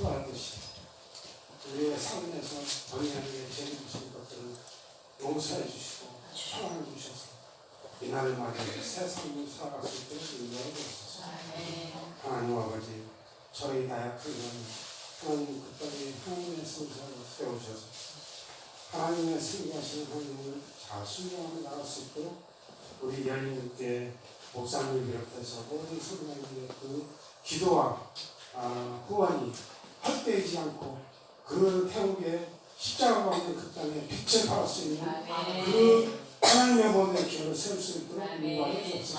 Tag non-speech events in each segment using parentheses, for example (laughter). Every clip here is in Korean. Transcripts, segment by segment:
오늘 부활하듯이 우리의 삶에서 본연의 죄를 주신 것들을 용서해 주시고 사랑해 주셔서 이날을 맞이해 새 삶을 살아갔을 때 인정해 주옵소서. 하나님 아버지 저희 나약한 영 하나님 끝까지 하나님의 성사를 세우셔서 하나님의 승리하시는 하나님을 잘 순종하며 나갈 수 있도록 우리 열린교회 목사님을 비롯해서 모든 성도님의 그 기도와 아, 후원이 헛되지 않고 그 태국의 십자가가 없는 그 땅에 빛을 발할 수 있는 그 하나님의 모든 기회를 세울 수 있도록 인도하여 주옵소서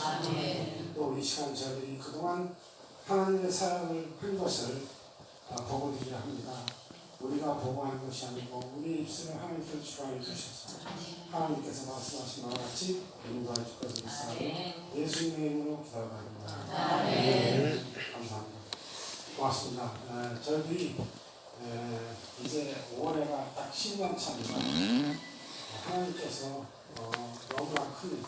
또 이 시간 저희들이 그동안 하나님의 사랑을 한 것을 아, 보고 드리려 합니다. 우리가 보고하는 것이 아니고 우리 입술에 하나님께서 주관해 주셔서 하나님께서 말씀하신 바와 같이 것을 믿사오니 예수님의 이름으로 기도합니다. 감사합니다. 고맙습니다. 에, 저희들이 에, 이제 올해가 딱 10년 차입니다. 어, 하나님께서 어, 너무나 큰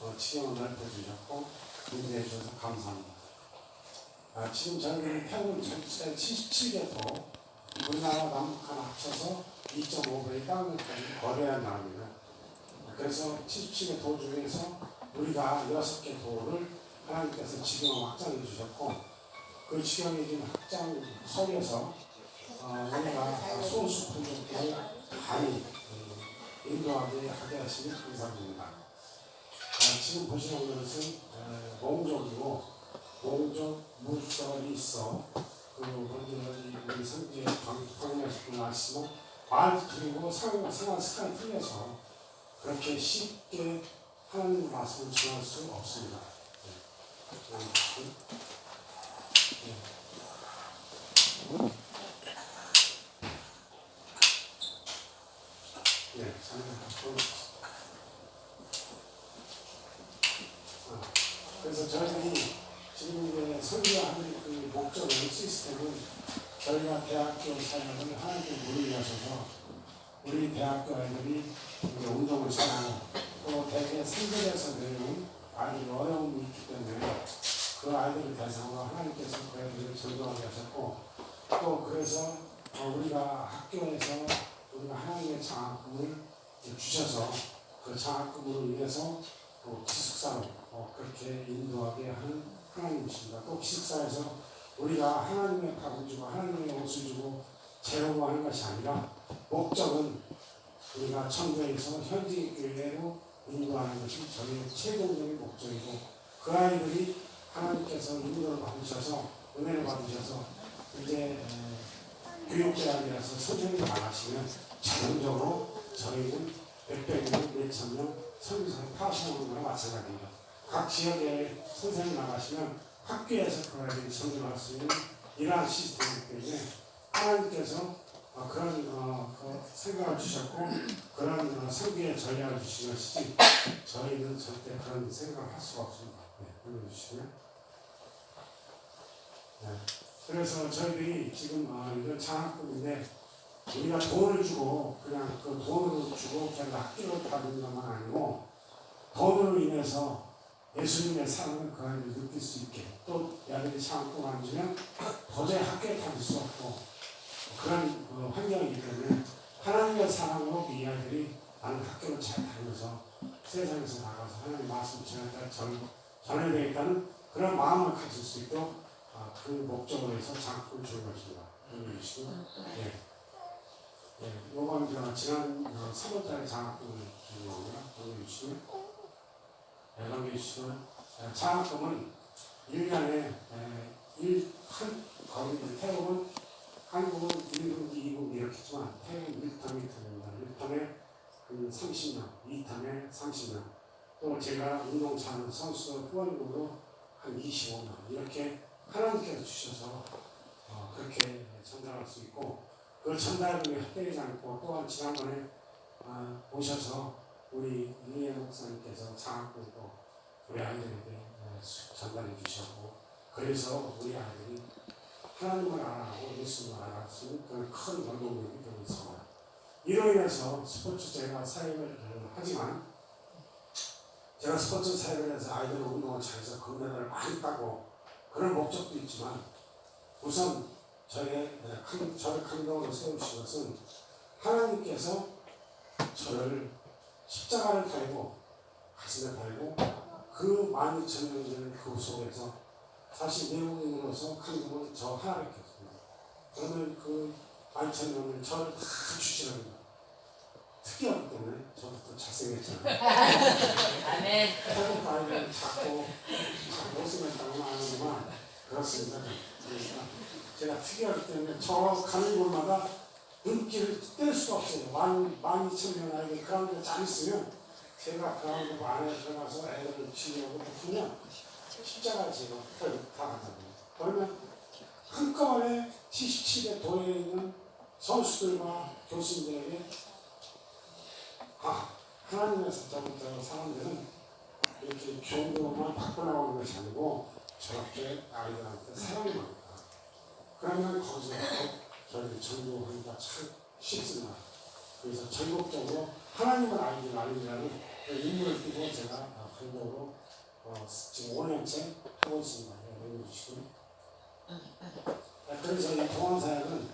어, 지경을 넓혀주셨고 인도해 주셔서 감사합니다. 아, 지금 저희들이 태국 전체 77개도 우리나라 남북한 합쳐서 2.5배의 땅을 거래한 나라입니다. 그래서 77개 도 중에서 우리가 6개 도를 하나님께서 지경을 확장해 주셨고 그 지경이 지금 확장 속에서 어, 우리가 소수 부족을 많이 어, 인도하게 하게 하시니 감사합니다. 아, 지금 보시는 것은 어, 몽족이고 몽족 물설이 있어 그 분들이 우리 방문하실 분 아시지만 말도 틀리고 생활, 습관이 틀려서 그렇게 쉽게 하나님 말씀을 전할 수 없습니다. 네. 네. 그래서 저희들이 지금 이제 설교하는 그 목적은 시스템은 저희가 대학교 사역을 하나님께 물리하셔서 우리 대학교 아이들이 이제 운동을 잘하고 또 대개 성전에서 배우는 아이들 어려움이 있기 때문에 그 아이들을 대상으로 하나님께서 그 아이들을 전도하게 하셨고 또 그래서 어, 우리가 학교에서 우리가 하나님의 장학금을 주셔서 그 장학금으로 인해서 또 기숙사로 어, 그렇게 인도하게 하는 하나님이십니다. 또 기숙사에서 우리가 하나님의 밥을 주고 하나님의 옷을 주고 재우고 하는 것이 아니라 목적은 우리가 천국에서 현지 교회로 인도하는 것이 저희의 최종적인 목적이고 그 아이들이 하나님께서 인도를 받으셔서 은혜를 받으셔서 이제 에, 교육대학이라서 선생님이 나가시면 자동적으로 저희는 몇백 명, 몇천 명 선교사를 파송하는 거나 마찬가지입니다. 각 지역에 선생님 나가시면 학교에서 그 아이들이 전도할 수 있는 이러한 시스템이기 때문에 하나님께서 어, 그런 어, 그 생각을 주셨고 그런 어, 성교의 전략을 주신 것이지 저희는 절대 그런 생각을 할 수가 없습니다. 네, 올려주시면. 네. 그래서 저희들이 지금 어, 이런 장학금인데 우리가 돈을 주고 그냥 그 돈을 주고 그냥 학교를 다니는 것만 아니고 돈으로 인해서 예수님의 사랑을 그 아이들이 느낄 수 있게 또 아이들이 장학금 안 주면 도저히 학교에 다닐 수 없고 그런 어, 환경이기 때문에 하나님의 사랑으로 이 아이들이 나는 학교를 잘 다녀서 세상에서 나가서 하나님 말씀 전할 전, 전해야 되겠다는 그런 마음을 가질 수 있도록 아, 그 목적으로 해서 장학금을 주는 것입니다. 여기시고 예. 예, 요번 저 지난 어, 3월달에 장학금을 주는 겁니다. 여기시면 예, 넘겨주시면 예, 장학금은 1년에 예, 일, 한, 거기 태국은 한국은 1급, 2급 이렇게 했지만 태국은 1탐이 됩니다. 1탐에 그 30명, 2탐에 30명 또 제가 운동차는 선수 후원금으로 한 25명 이렇게 하나님께서 주셔서 어, 그렇게 전달할 수 있고 그 전달금이 헛되지 않고 또한 지난번에 어, 오셔서 우리 이해 목사님께서 장학금도 우리 아이들에게 어, 전달해 주셨고 그래서 우리 아이들이 하나님을 알아가고 예수님을 있는 그런 큰 원동력이 되고 있습니다. 이로 인해서 스포츠 제가 사역을 하지만 제가 스포츠 사회를 해서 아이들 운동을 잘해서 금메달을 많이 따고 그런 목적도 있지만 우선 저의 큰, 저를 감동으로 세우신 것은 하나님께서 저를 십자가를 달고 가슴에 달고 그 많은 천명들을 그 속에서 사실 내국인으로서 감동은 저 하나밖에 없습니다. 그러면 그 많은 천명을 저를 다 주시랍니다. 특이하기 때문에 저도 또 잘생겼잖아요. (laughs) 아멘. 태국 아이들 자꾸 자꾸 못생겼다고 하는구만 그렇습니다. 그러니까 제가 특이하기 때문에 저 가는 곳마다 눈길을 뗄 수가 없어요. 만, 만 이천 명 아이들 그라운드 잘 있으면 제가 그라운드 안에 들어가서 애들을 치려고 보면 십자가 제가 다 간다고요. 그러면 한꺼번에 77의 도에 있는 선수들과 교수님들에게 아, 하나님의 숫자부터 사람들은 이렇게 교도만 받고 나오는 것이 아니고 저렇게 아이들한테 사랑이 많다. 그러면 거기서 저희들이 전도하기가 참 쉽습니다. 그래서 전국적으로 하나님을 알기 그 인물을 띄고 제가 간도로 어, 지금 5년째 하고 있습니다. 네, 주시고 그래서 이 동원사역은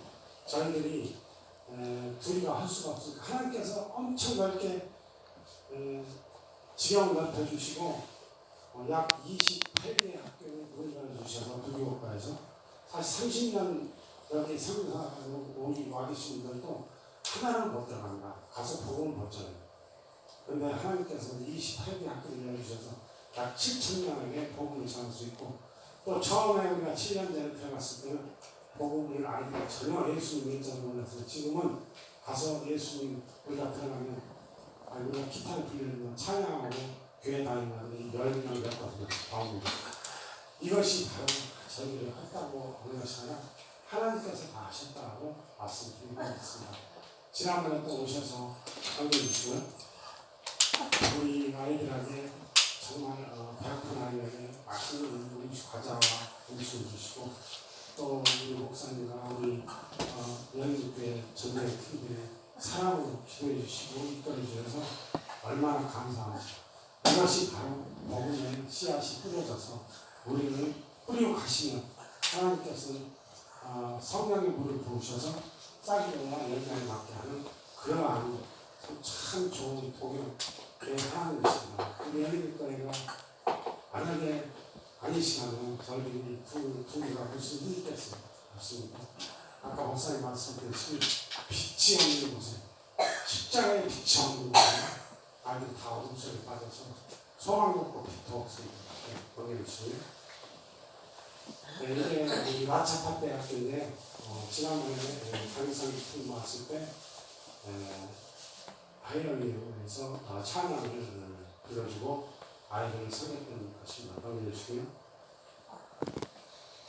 저희들이 에, 둘이가 할 수가 없으니까 하나님께서 엄청 넓게 에, 지경을 넓혀주시고 어, 약 28개의 학교를 문을 주셔서 부교과에서 사실 30년 여기 성사로 오기 와 계신 분들도 하나는 못 들어간다. 가서 복음을 못 전해요. 근데 하나님께서 28개 학교를 열어주셔서 약 7천 명에게 복음을 전할 수 있고 또 처음에 우리가 7년 전에 들어갔을 때는 복음을 알고 전혀 예수님 일자를 몰라서 지금은 가서 예수님 우리가 들어가면 아 우리가 기타를 빌리는 찬양하고 교회 다니는 열명 몇거든요 나옵니다. 이것이 바로 저희들이 했다고 하는 것이 아니라 하나님께서 다 하셨다고 말씀드리고 있습니다. 지난번에 또 오셔서 설교해 주시고요. 우리 아이들에게 정말 어, 배고픈 아이에게 맛있는 음식 과자와 음식을 주시고 또 우리 목사님과 우리 어, 연립교회 전대 TV에 사랑으로 기도해 주시고 이끌어 주셔서 얼마나 감사하죠. 이것이 바로 복음의 씨앗이 뿌려져서 우리를 뿌리고 가시면 하나님께서는 어, 성령의 물을 부으셔서 싹이와 열매를 맡게 하는 그러한 참 좋은 복음의 하나님이십니다. 우리 연립교회가 만약에 아니시면 저희들이 두, 두개가 무슨? 없습니다. 아까 목사님 말씀드렸듯이 빛이 없는 곳에 십자가에 빛이 없는 곳에 아이들 다 어둠 속에 빠져서 소망 없고 빛도 없습니다. 네, 주시고요. 네, 이게 우리 마차파 대학교인데 어, 지난번에 강의상 팀 왔을 때 하이어리에서 어, 찬양을 어, 들어주고 아이들을 설했던 것입니다. 넘겨주시고요.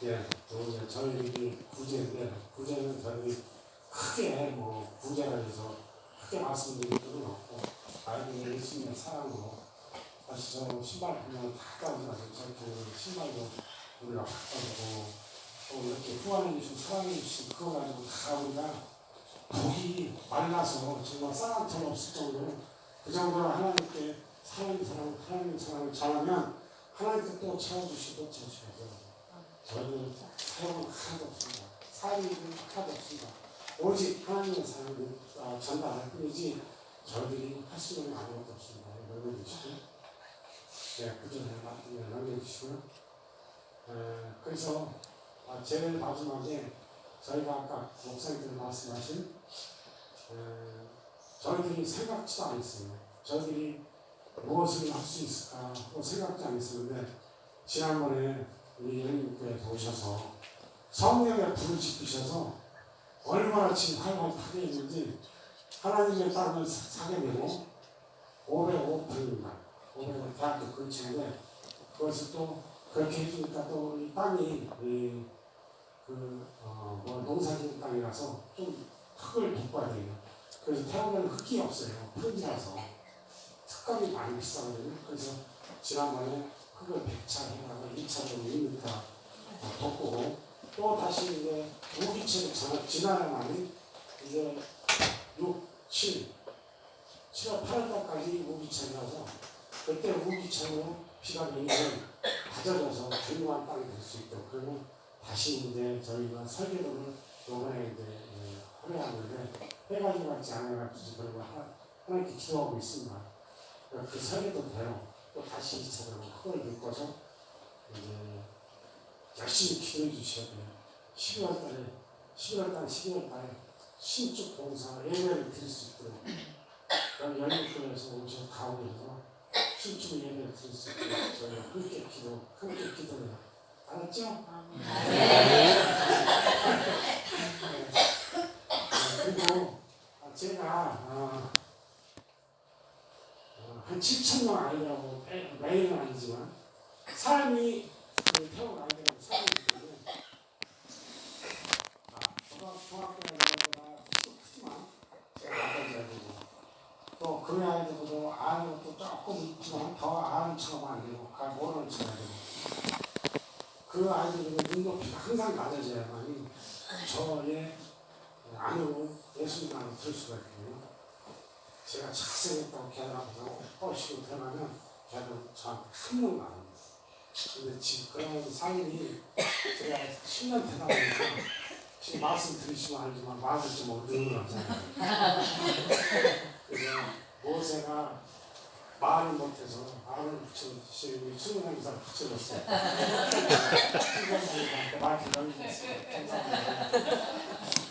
예, 또 이제 저희 구제인데 구제는 저희 크게 뭐 구제라 해서 크게 말씀드릴 필요는 없고 아이들 예수님의 사랑으로 사실 저 신발 보면 다 따지라서 저렇게 신발도 우리가 바꿔주고 또 이렇게 후원해 주신 사랑해 주신 그거 가지고 다 우리가 복이 말라서 정말 쌍한 털 없을 정도로 그 정도로 하나님께 하나님의 사랑을 전하면 하나님께 또 채워주시고 채워주셔서 저희는 사용은 하나도 없습니다. 사용은 하나도 없습니다. 오직 하나님의 사랑을 어, 전달할 뿐이지 저희들이 할 수 있는 아무것도 없습니다. 넘겨주시고 네, 그 전에 넘겨주시고요. 에, 그래서 아, 제일 마지막에 저희가 아까 목사님들 말씀하신 에, 저희들이 생각지도 않았어요. 저희들이 무엇을 할 수 있을까 또 생각지 않았었는데 지난번에 우리 연인교회 오셔서 성령의 불을 지피셔서 얼마나 지금 활발하게 있는지 하나님의 땅을 사- 사게 되고 505평입니다. 505 대학교 근처인데 그것을 또 그렇게 해주니까 또 이 땅이 이, 그, 어, 뭐 농사짓는 땅이라서 좀 흙을 덮어야 돼요. 그래서 태우면 흙이 없어요. 흙이라서. 특감이 많이 비싸거든요. 그래서 지난번에 흙을 100차 해가지고 2차로 2m 덮고 또 다시 이제 무기체를 전화 지나야만이 이제 6, 7, 7월 8월 달까지 무기체라서 그때 우기처럼 비가 내리면 다져져서 조용한 땅이 될 수 있도록 그러면 다시 이제 저희가 설계도를 요번에 이제 예, 하려는데 해가 지 같지 않아가지고 그리고 하- 하나님께 기도하고 있습니다. 그 설계도대로 또 다시 이처럼 흙을 묶어서 이제 열심히 기도해 주셔야 돼요. 12월 달에 11월 달, 12월 달에 신축 봉사 예배를 드릴 수 있도록 그럼 연립교회에서 오셔서 가운데서 신축 예배를 드릴 수 있도록 저희가 함께 기도, 함께 기도해요. 알았죠? 네, 그리고 제가 어, 어, 한 7천 명 아이라고 매- 매일은 아니지만 사람이 그 태국 아이들하고 사람이 있는데 아, 중학- 중학교보다 크지만 제가 아버지 아니고 또 그 아이들보다 아는 것도 조금 있지만 더 아는 척하면 안가 모르는 척 되고 그 아이들은 눈높이가 항상 낮아져야만이 저의 안으로 예수님 안에 들 수가 있거든요. 제가 잘생겼다고 걔들하고 뻗시고 들어가면 걔들은 저한테 한몸 안 합니다. 근데 지금 그런 삶이 제가 10년 되다 보니까 지금 말씀 들으시면 알지만 좀 능을하잖아요. 그래서 모세가 말을 못해서 말을 붙여주시고 수능한 이상 붙여줬어요. 말 기다리고 있어요. 감사합니다. (laughs)